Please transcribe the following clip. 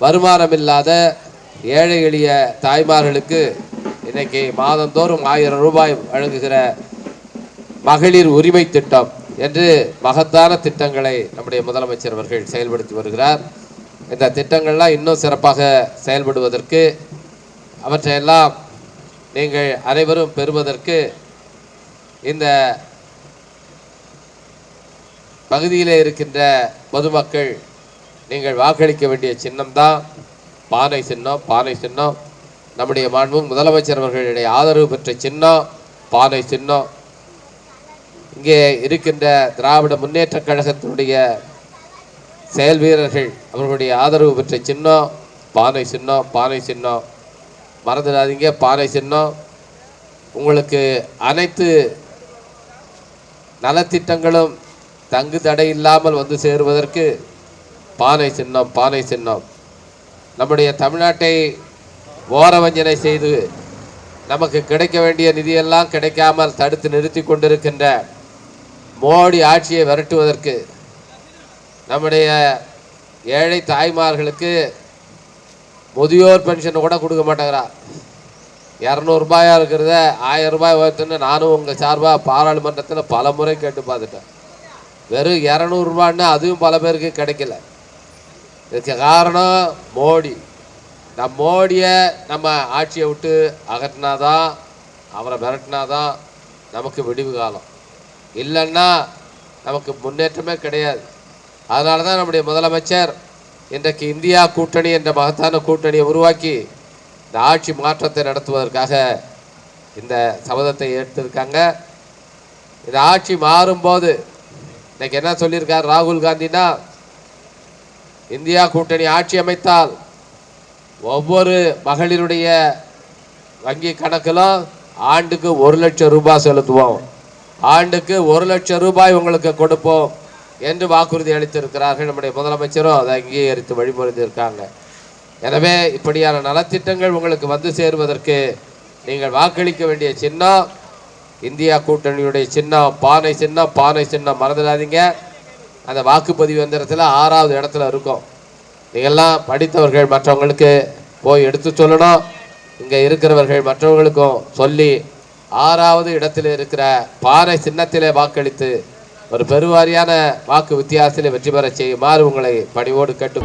வருமானம் இல்லாத ஏழை எளிய தாய்மார்களுக்கு இன்னைக்கு மாதந்தோறும் ஆயிரம் ரூபாய் வழங்குகிற மகளிர் உரிமை திட்டம் என்று மகத்தான திட்டங்களை நம்முடைய முதலமைச்சர் அவர்கள் செயல்படுத்தி வருகிறார். இந்த திட்டங்கள்லாம் இன்னும் சிறப்பாக செயல்படுவதற்கு அவற்றையெல்லாம் நீங்கள் அனைவரும் பெறுவதற்கு இந்த பகுதியிலே இருக்கின்ற பொதுமக்கள் நீங்கள் வாக்களிக்க வேண்டிய சின்னம்தான் பானை சின்னம் பானை சின்னம். நம்முடைய மாண்பு முதலமைச்சர் அவர்களுடைய ஆதரவு பெற்ற சின்னம் பானை சின்னம். இங்கே இருக்கின்ற திராவிட முன்னேற்றக் கழகத்தினுடைய செயல் வீரர்கள் அவர்களுடைய ஆதரவு பெற்ற சின்னம் பானை சின்னம் பானை சின்னம். மறந்துடாதீங்க பானை சின்னம். உங்களுக்கு அனைத்து நலத்திட்டங்களும் தங்கு தடை இல்லாமல் வந்து சேருவதற்கு பானை சின்னம் பானை சின்னம். நம்முடைய தமிழ்நாட்டை ஓரவஞ்சனை செய்து நமக்கு கிடைக்க வேண்டிய நிதியெல்லாம் கிடைக்காமல் தடுத்து நிறுத்தி கொண்டிருக்கின்ற மோடி ஆட்சியை விரட்டுவதற்கு நம்முடைய ஏழை தாய்மார்களுக்கு முதியோர் பென்ஷன் கூட கொடுக்க மாட்டேங்கிறா இரநூறுபாயா இருக்கிறத ஆயிரம் ரூபாய் உயர்த்துன்னு நானும் உங்கள் சார்பாக பாராளுமன்றத்தில் பல முறை கேட்டு பார்த்துட்டேன். வெறும் இரநூறுபான்னு அதுவும் பல பேருக்கு கிடைக்கல. இதுக்கு காரணம் மோடி. நம்ம மோடியை நம்ம ஆட்சியை விட்டு அகற்றினாதான் அவரை மிரட்டினாதான் நமக்கு விடிவு காலம். இல்லைன்னா நமக்கு முன்னேற்றமே கிடையாது. அதனால தான் நம்முடைய முதலமைச்சர் இன்றைக்கு இந்தியா கூட்டணி என்ற மகத்தான கூட்டணியை உருவாக்கி இந்த ஆட்சி மாற்றத்தை நடத்துவதற்காக இந்த சபதத்தை எடுத்திருக்காங்க இந்த ஆட்சி மாறும்போது இன்றைக்கி என்ன சொல்லியிருக்கார் ராகுல் காந்தினா இந்தியா கூட்டணி ஆட்சி அமைத்தால் ஒவ்வொரு மகளிருடைய வங்கி கணக்கிலும் ஆண்டுக்கு ஒரு லட்சம் ரூபாய் செலுத்துவோம். ஆண்டுக்கு ஒரு லட்சம் ரூபாய் உங்களுக்கு கொடுப்போம் என்று வாக்குறுதி அளித்திருக்கிறார்கள் நம்முடைய முதலமைச்சரும் அதை அங்கீகரித்து வழிமுறைந்திருக்காங்க எனவே இப்படியான நலத்திட்டங்கள் உங்களுக்கு வந்து சேருவதற்கு நீங்கள் வாக்களிக்க வேண்டிய சின்னம் இந்தியா கூட்டணியுடைய சின்னம் பானை சின்னம் பானை சின்னம் மறந்துடாதீங்க. அந்த வாக்குப்பதிவு எந்திரத்தில் ஆறாவது இடத்துல இருக்கும். நீங்கள்லாம் படித்தவர்கள் மற்றவங்களுக்கு போய் எடுத்து சொல்லணும். இங்கே இருக்கிறவர்கள் மற்றவர்களுக்கும் சொல்லி ஆறாவது இடத்தில் இருக்கிற பாறை சின்னத்திலே வாக்களித்து ஒரு பெருவாரியான வாக்கு வித்தியாசத்தில் வெற்றி பெறச் செய்யுமாறு உங்களை பணிவோடு கேட்டு